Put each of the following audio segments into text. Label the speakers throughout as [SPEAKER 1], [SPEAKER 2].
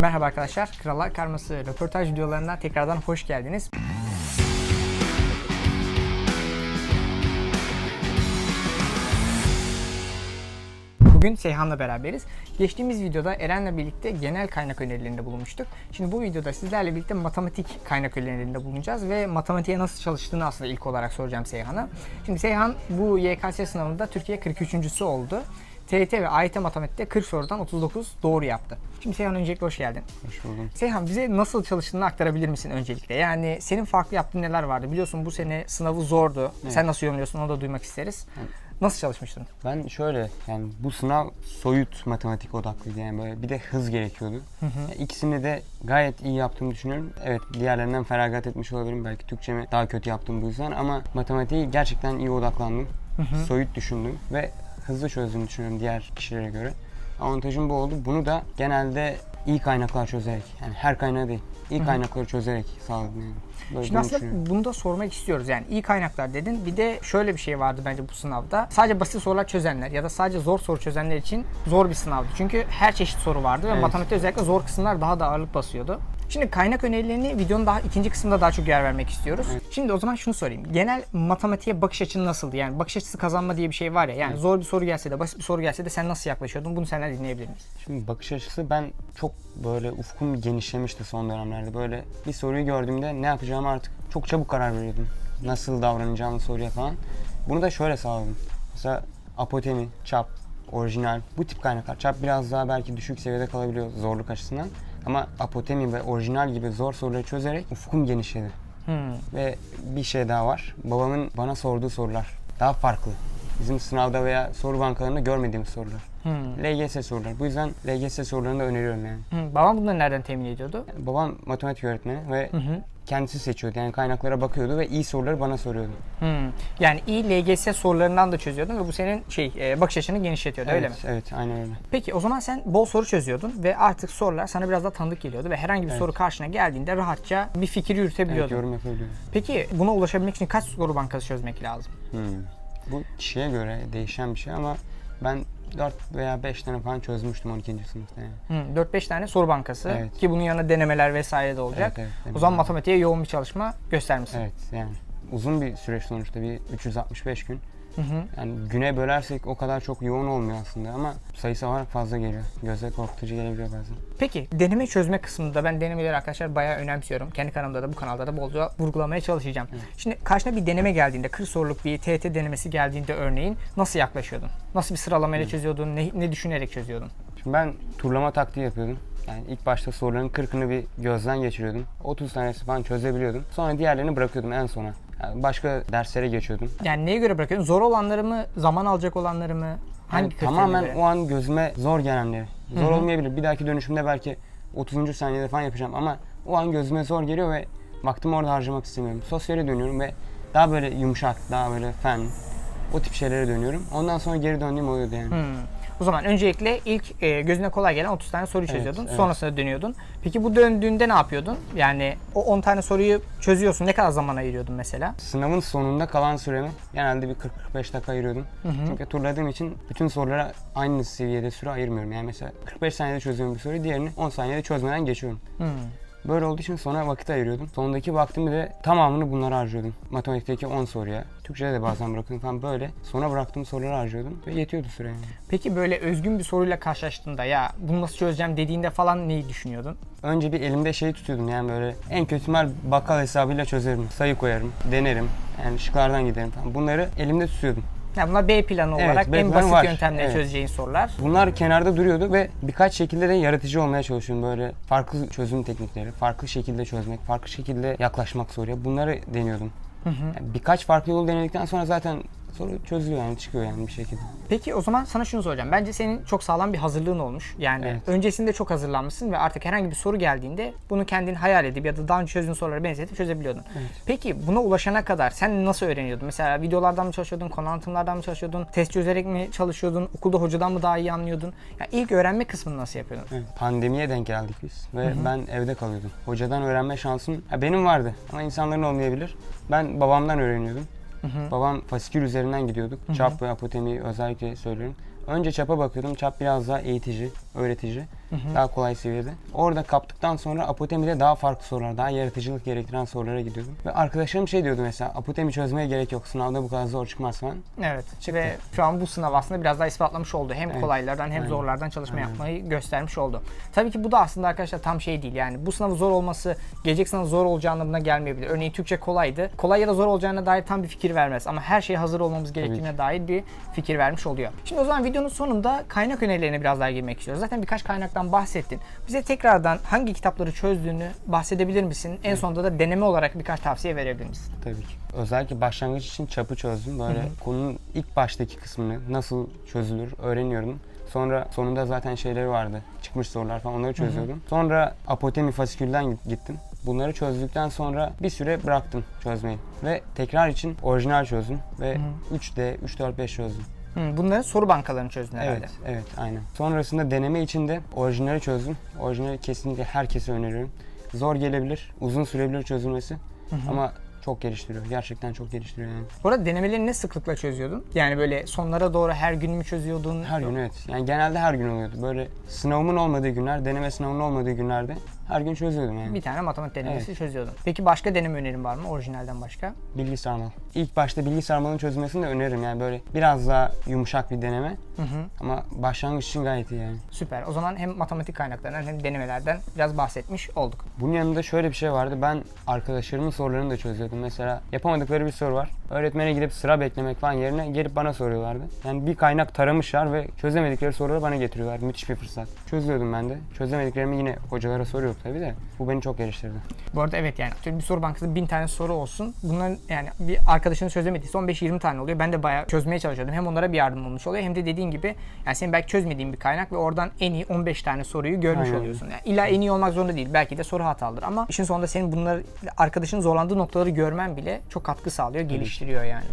[SPEAKER 1] Merhaba arkadaşlar, Krallar Karması röportaj videolarına tekrardan hoş geldiniz. Bugün Seyhan'la beraberiz. Geçtiğimiz videoda Eren'le birlikte genel kaynak önerilerinde bulunmuştuk. Şimdi bu videoda sizlerle birlikte matematik kaynak önerilerinde bulunacağız ve matematiğe nasıl çalıştığını aslında ilk olarak soracağım Seyhan'a. Şimdi Seyhan bu YKS sınavında Türkiye 43.sü oldu. TYT ve AYT matematikte 40 sorudan 39 doğru yaptı. Şimdi Seyhan öncelikle hoş geldin.
[SPEAKER 2] Hoş buldum.
[SPEAKER 1] Seyhan bize nasıl çalıştığını aktarabilir misin öncelikle? Yani senin farklı yaptığın neler vardı? Biliyorsun bu sene sınavı zordu. Sen nasıl yorumluyorsun onu da duymak isteriz. Nasıl çalışmıştın?
[SPEAKER 2] Ben şöyle yani bu sınav soyut matematik odaklıydı yani böyle bir de hız gerekiyordu. Yani ikisini de gayet iyi yaptığımı düşünüyorum. Evet diğerlerinden feragat etmiş olabilirim belki Türkçemi daha kötü yaptım bu yüzden ama matematiği gerçekten iyi odaklandım. Soyut düşündüm ve hızlı çözdüğümü düşünüyorum diğer kişilere göre. Avantajım bu oldu. Bunu da genelde iyi kaynaklar çözerek yani her kaynağı değil iyi kaynakları çözerek sağladım yani. Böyle
[SPEAKER 1] Şimdi aslında bunu da sormak istiyoruz. Yani iyi kaynaklar dedin. Bir de şöyle bir şey vardı bence bu sınavda. Sadece basit sorular çözenler ya da sadece zor soru çözenler için zor bir sınavdı. Çünkü her çeşit soru vardı ve
[SPEAKER 2] Evet.
[SPEAKER 1] matematikte özellikle zor kısımlar daha da ağırlık basıyordu. Şimdi kaynak önerilerini videonun daha ikinci kısmında daha çok yer vermek istiyoruz. Şimdi o zaman şunu sorayım. Genel matematiğe bakış açın nasıldı? Yani bakış açısı kazanma diye bir şey var ya. Yani zor bir soru gelse de basit bir soru gelse de sen nasıl yaklaşıyordun? Bunu senden dinleyebilir miyiz?
[SPEAKER 2] Şimdi bakış açısı ben çok böyle ufkum genişlemişti son dönemlerde. Böyle bir soruyu gördüğümde ne yapacağımı artık çok çabuk karar veriyordum. Nasıl davranacağımı soruya falan. Bunu da şöyle sağladım. Mesela apotemi, çap, orijinal bu tip kaynaklar. Çap biraz daha belki düşük seviyede kalabiliyor zorluk açısından. Ama apotemi ve orijinal gibi zor soruları çözerek ufkum genişledi.
[SPEAKER 1] Hmm.
[SPEAKER 2] Ve bir şey daha var. Babamın bana sorduğu sorular daha farklı. Bizim sınavda veya soru bankalarında görmediğimiz sorular.
[SPEAKER 1] Hmm.
[SPEAKER 2] LGS sorular. Bu yüzden LGS sorularını da öneriyorum yani.
[SPEAKER 1] Hmm. Babam bunları nereden temin ediyordu?
[SPEAKER 2] Yani babam matematik öğretmeni ve
[SPEAKER 1] Hı hı.
[SPEAKER 2] Kendisi seçiyordu. Yani kaynaklara bakıyordu ve iyi soruları bana soruyordu.
[SPEAKER 1] Hmm. Yani iyi LGS sorularından da çözüyordun ve bu senin şey e, bakış açını genişletiyordu öyle mi?
[SPEAKER 2] evet, Evet, aynen öyle.
[SPEAKER 1] Peki o zaman sen bol soru çözüyordun ve artık sorular sana biraz daha tanıdık geliyordu ve herhangi bir
[SPEAKER 2] Evet.
[SPEAKER 1] soru karşına geldiğinde rahatça bir fikir
[SPEAKER 2] Evet,
[SPEAKER 1] yürütebiliyordun.
[SPEAKER 2] yorum yapabiliyorum.
[SPEAKER 1] Peki buna ulaşabilmek için kaç soru bankası çözmek lazım?
[SPEAKER 2] Hmm. Bu kişiye göre değişen bir şey ama ben 4 veya 5 tane falan çözmüştüm 12. sınıfta yani.
[SPEAKER 1] Hmm, 4-5 tane soru bankası
[SPEAKER 2] Evet.
[SPEAKER 1] ki bunun yanına denemeler vesaire de olacak.
[SPEAKER 2] Evet, evet,
[SPEAKER 1] o zaman
[SPEAKER 2] denemeler.
[SPEAKER 1] matematiğe yoğun bir çalışma göstermişsin.
[SPEAKER 2] Evet yani uzun bir süreç sonuçta bir 365 gün.
[SPEAKER 1] Hı hı.
[SPEAKER 2] Yani güne bölersek o kadar çok yoğun olmuyor aslında ama sayısı olarak fazla geliyor. Göze korkutucu gelebiliyor bazen.
[SPEAKER 1] Peki deneme çözme kısmında ben denemeleri arkadaşlar bayağı önemsiyorum. Kendi kanalımda da bu kanalda da bolca vurgulamaya çalışacağım. Şimdi karşına bir deneme geldiğinde 40 soruluk bir TET denemesi geldiğinde örneğin nasıl yaklaşıyordun? Nasıl bir sıralamayla çözüyordun? Ne, ne düşünerek çözüyordun?
[SPEAKER 2] Şimdi ben turlama taktiği yapıyordum. Yani ilk başta soruların 40'ını bir gözden geçiriyordum. 30 tanesi falan çözebiliyordum. Sonra diğerlerini bırakıyordum en sona. Yani başka derslere geçiyordum.
[SPEAKER 1] Yani neye göre bırakıyorsun? Zor olanları mı? Zaman alacak olanları mı? Hangi
[SPEAKER 2] Yani tamamen
[SPEAKER 1] göre?
[SPEAKER 2] o an gözüme zor gelenleri. Zor
[SPEAKER 1] Hı hı.
[SPEAKER 2] olmayabilir. Bir dahaki dönüşümde belki 30. saniyede falan yapacağım ama o an gözüme zor geliyor ve vaktimi orada harcamak istemiyorum. Sosyale dönüyorum ve daha böyle yumuşak, daha böyle fen, o tip şeylere dönüyorum. Ondan sonra geri döndüğüm oluyordu yani.
[SPEAKER 1] Hmm. O zaman öncelikle ilk e, gözüne kolay gelen 30 tane soru çözüyordun.
[SPEAKER 2] evet.
[SPEAKER 1] Sonrasında dönüyordun. Peki bu döndüğünde ne yapıyordun? Yani o 10 tane soruyu çözüyorsun. Ne kadar zaman ayırıyordun mesela?
[SPEAKER 2] Sınavın sonunda kalan süremi genelde bir 40-45 dakika ayırıyordum. Çünkü turladığım için bütün sorulara aynı seviyede süre ayırmıyorum. Yani mesela 45 saniyede çözüyorum bir soruyu, diğerini 10 saniyede çözmeden geçiyorum.
[SPEAKER 1] Hmm.
[SPEAKER 2] Böyle olduğu için sonra vakit ayırıyordum. Sonundaki vaktimi de tamamını bunlara harcıyordum. Matematikteki 10 soruya, Türkçe'de de bazen bırakıyordum falan böyle. Sonra bıraktığım soruları harcıyordum ve yetiyordu süre yani.
[SPEAKER 1] Peki böyle özgün bir soruyla karşılaştığında ya bunu nasıl çözeceğim dediğinde falan neyi düşünüyordun?
[SPEAKER 2] Önce bir elimde şey tutuyordum yani böyle en kötü ihtimal bakkal hesabıyla çözerim. Sayı koyarım, denerim. Yani şıklardan giderim falan. Bunları elimde tutuyordum.
[SPEAKER 1] Ya bunlar B planı
[SPEAKER 2] Evet,
[SPEAKER 1] olarak
[SPEAKER 2] B
[SPEAKER 1] en
[SPEAKER 2] planı
[SPEAKER 1] basit
[SPEAKER 2] var.
[SPEAKER 1] yöntemle
[SPEAKER 2] Evet.
[SPEAKER 1] çözeceğin sorular.
[SPEAKER 2] Bunlar kenarda duruyordu ve birkaç şekilde de yaratıcı olmaya çalışıyorum. Böyle farklı çözüm teknikleri, farklı şekilde çözmek, farklı şekilde yaklaşmak soruya. Bunları deniyordum. Yani birkaç farklı yol denedikten sonra zaten soru çözülüyor yani çıkıyor yani bir şekilde.
[SPEAKER 1] Peki o zaman sana şunu soracağım. Bence senin çok sağlam bir hazırlığın olmuş. Yani
[SPEAKER 2] Evet.
[SPEAKER 1] öncesinde çok hazırlanmışsın ve artık herhangi bir soru geldiğinde bunu kendin hayal edip ya da daha önce çözdüğün sorulara benzetip çözebiliyordun. Peki buna ulaşana kadar sen nasıl öğreniyordun? Mesela videolardan mı çalışıyordun, konu anlatımlardan mı çalışıyordun, test çözerek mi çalışıyordun, okulda hocadan mı daha iyi anlıyordun? Ya ilk öğrenme kısmını nasıl yapıyordun?
[SPEAKER 2] Evet, Pandemiye denk geldik biz ve ben evde kalıyordum. Hocadan öğrenme şansım ha, benim vardı ama insanların olmayabilir. Ben babamdan öğreniyordum. Babam fasikül üzerinden gidiyorduk. Çap ve apotemi özellikle söylüyorum. Önce çapa bakıyordum. Çap biraz daha eğitici. öğretici. Daha kolay seviyede. Orada kaptıktan sonra Apotemi'de daha farklı sorular, daha yaratıcılık gerektiren sorulara gidiyordum. Ve arkadaşlarım şey diyordu mesela, Apotemi çözmeye gerek yok, sınavda bu kadar zor çıkmaz falan.
[SPEAKER 1] Evet. Ve şu an bu sınav aslında biraz daha ispatlamış oldu. Hem
[SPEAKER 2] Evet.
[SPEAKER 1] kolaylardan hem
[SPEAKER 2] Aynen.
[SPEAKER 1] zorlardan çalışma
[SPEAKER 2] Aynen.
[SPEAKER 1] yapmayı göstermiş oldu. Tabii ki bu da aslında arkadaşlar tam şey değil. Yani bu sınavı zor olması gelecek sınav zor olacağı anlamına gelmeyebilir. Örneğin Türkçe kolaydı. Kolay ya da zor olacağına dair tam bir fikir vermez. Ama her şeye hazır olmamız gerektiğine dair bir fikir vermiş oluyor. Şimdi o zaman videonun sonunda kaynak önerilerine biraz daha girmek istiyoruz. Zaten birkaç kaynaktan bahsettin. Bize tekrardan hangi kitapları çözdüğünü bahsedebilir misin? En sonunda da deneme olarak birkaç tavsiye verebilir misin?
[SPEAKER 2] Tabii ki. Özellikle başlangıç için çapı çözdüm. Böyle konunun ilk baştaki kısmını nasıl çözülür öğreniyordum. Sonra sonunda zaten şeyleri vardı. Çıkmış sorular falan onları çözüyordum. Sonra apotemi fasikülden gittim. Bunları çözdükten sonra bir süre bıraktım çözmeyi. Ve tekrar için orijinal çözdüm. Ve 3D, 3, 4, 5 çözdüm.
[SPEAKER 1] Hı, bunların soru bankalarını çözdün herhalde.
[SPEAKER 2] Evet, evet aynen. Sonrasında deneme için de orijinali çözdüm. Orijinali kesinlikle herkese öneriyorum. Zor gelebilir, uzun sürebilir çözülmesi. Ama çok geliştiriyor. Gerçekten çok geliştiriyor yani.
[SPEAKER 1] Bu arada denemeleri ne sıklıkla çözüyordun? Yani böyle sonlara doğru her gün mü çözüyordun?
[SPEAKER 2] Her gün evet. Yani genelde her gün oluyordu. Böyle sınavımın olmadığı günler, deneme sınavının olmadığı günlerde her gün çözüyordum yani.
[SPEAKER 1] Bir tane matematik denemesi çözüyordun. Peki başka deneme önerin var mı orijinalden başka?
[SPEAKER 2] Bilgi sarmal. İlk başta bilgi sarmalının çözülmesini de öneririm. Yani böyle biraz daha yumuşak bir deneme.
[SPEAKER 1] Hı hı.
[SPEAKER 2] Ama başlangıç için gayet iyi yani.
[SPEAKER 1] Süper. O zaman hem matematik kaynaklarından hem denemelerden biraz bahsetmiş olduk.
[SPEAKER 2] Bunun yanında şöyle bir şey vardı. Ben arkadaşlarımın sorularını da çözüyordum. Mesela yapamadıkları bir soru var. Öğretmene gidip sıra beklemek falan yerine gelip bana soruyorlardı. Yani bir kaynak taramışlar ve çözemedikleri soruları bana getiriyorlar. Müthiş bir fırsat. Çözüyordum ben de. Çözemediklerimi yine hocalara soruyordum tabii de. Bu beni çok geliştirdi.
[SPEAKER 1] Bu arada evet yani atıyorum bir soru bankasında bin tane soru olsun. Bunların yani bir arkadaşının çözemediyse 15-20 tane oluyor. Ben de bayağı çözmeye çalışıyordum. Hem onlara bir yardım olmuş oluyor hem de dediğin gibi yani senin belki çözmediğin bir kaynak ve oradan en iyi 15 tane soruyu görmüş
[SPEAKER 2] Aynen.
[SPEAKER 1] oluyorsun. Yani illa en iyi olmak zorunda değil. Belki de soru hatalıdır ama işin sonunda senin bunları arkadaşın zorlandığı noktaları görmen bile çok katkı sağlıyor, geliştiriyor yani.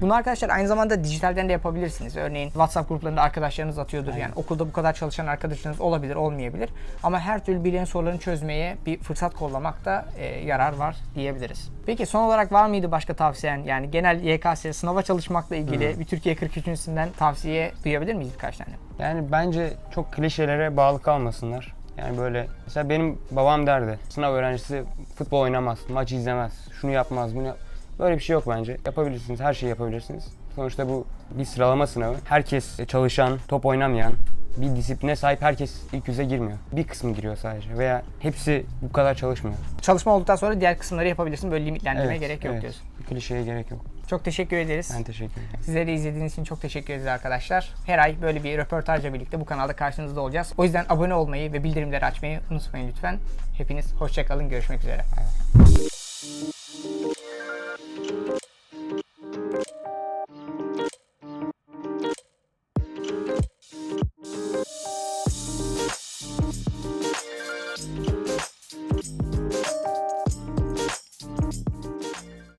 [SPEAKER 1] Bunu arkadaşlar aynı zamanda dijitalden de yapabilirsiniz. Örneğin WhatsApp gruplarında arkadaşlarınız atıyordur. Yani okulda bu kadar çalışan arkadaşlarınız olabilir, olmayabilir. Ama her türlü bilen sorularını çözmeye bir fırsat kollamakta e, yarar var diyebiliriz. Peki son olarak var mıydı başka tavsiyen? Yani genel YKS sınava çalışmakla ilgili bir Türkiye 43.sinden tavsiye duyabilir miyiz birkaç tane?
[SPEAKER 2] Yani bence çok klişelere bağlı kalmasınlar. Yani böyle mesela benim babam derdi sınav öğrencisi futbol oynamaz, maç izlemez, şunu yapmaz, bunu yap. Böyle bir şey yok bence. Yapabilirsiniz, her şeyi yapabilirsiniz. Sonuçta bu bir sıralama sınavı. Herkes çalışan, top oynamayan, bir disipline sahip herkes ilk yüze girmiyor. Bir kısmı giriyor sadece veya hepsi bu kadar çalışmıyor.
[SPEAKER 1] Çalışma olduktan sonra diğer kısımları yapabilirsin. Böyle limitlendirmeye gerek yok
[SPEAKER 2] evet.
[SPEAKER 1] diyorsun.
[SPEAKER 2] Klişeye gerek yok.
[SPEAKER 1] Çok teşekkür ederiz.
[SPEAKER 2] Ben teşekkür ederim.
[SPEAKER 1] Sizlere izlediğiniz için çok teşekkür ederiz arkadaşlar. Her ay böyle bir röportajla birlikte bu kanalda karşınızda olacağız. O yüzden abone olmayı ve bildirimleri açmayı unutmayın lütfen. Hepiniz hoşçakalın. Görüşmek üzere.